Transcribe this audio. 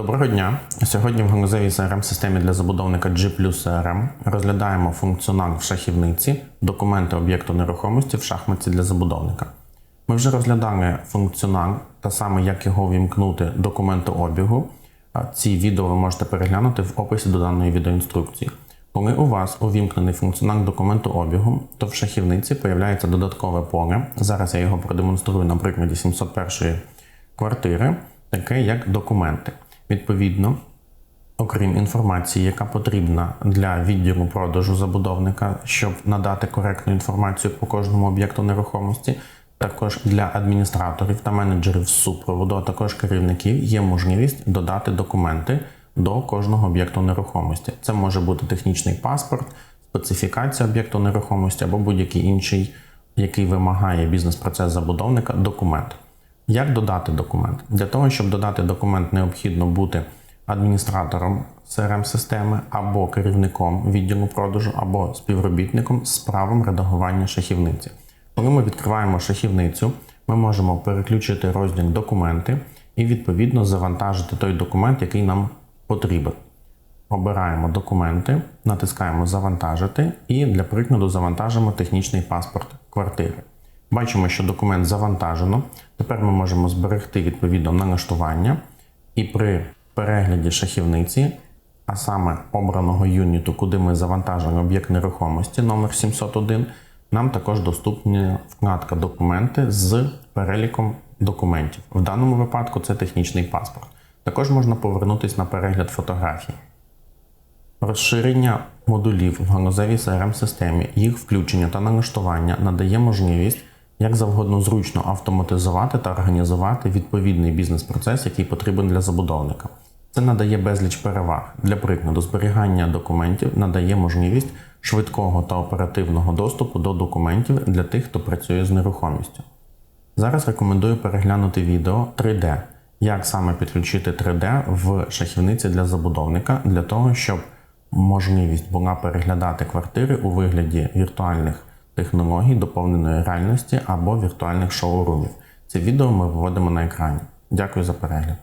Доброго дня! Сьогодні в ганузевій crm системі для забудовника G CRM розглядаємо функціонал в шахівниці, документи об'єкту нерухомості в шахматці для забудовника. Ми вже розглядали функціонал та саме як його вімкнути документообігу. Ці відео ви можете переглянути в описі до даної відеоінструкції. Коли у вас увімкнений функціонал документообігу, то в шахівниці появляється додаткове поле. Зараз я його продемонструю на прикладі 701 квартири, таке як документи. Відповідно, окрім інформації, яка потрібна для відділу продажу забудовника, щоб надати коректну інформацію по кожному об'єкту нерухомості, також для адміністраторів та менеджерів супроводу, а також керівників є можливість додати документи до кожного об'єкту нерухомості. Це може бути технічний паспорт, специфікація об'єкту нерухомості або будь-який інший, який вимагає бізнес-процес забудовника, документ. Як додати документ? Для того, щоб додати документ, необхідно бути адміністратором CRM-системи або керівником відділу продажу, або співробітником з правом редагування шахівниці. Коли ми відкриваємо шахівницю, ми можемо переключити розділ документи і відповідно завантажити той документ, який нам потрібен. Обираємо документи, натискаємо Завантажити і для прикладу завантажимо технічний паспорт квартири. Бачимо, що документ завантажено. Тепер ми можемо зберегти відповідно налаштування і при перегляді шахівниці, а саме обраного юніту, куди ми завантажили об'єкт нерухомості номер 701, нам також доступна вкладка Документи з переліком документів. В даному випадку це технічний паспорт. Також можна повернутися на перегляд фотографій. Розширення модулів в ганузевій crm системі їх включення та налаштування надає можливість як завгодно зручно автоматизувати та організувати відповідний бізнес-процес, який потрібен для забудовника. Це надає безліч переваг. Для прикладу, зберігання документів надає можливість швидкого та оперативного доступу до документів для тих, хто працює з нерухомістю. Зараз рекомендую переглянути відео 3D, як саме підключити 3D в шахівниці для забудовника, для того, щоб можливість була переглядати квартири у вигляді віртуальних технологій доповненої реальності або віртуальних шоурумів. Це відео ми виводимо на екрані. Дякую за перегляд.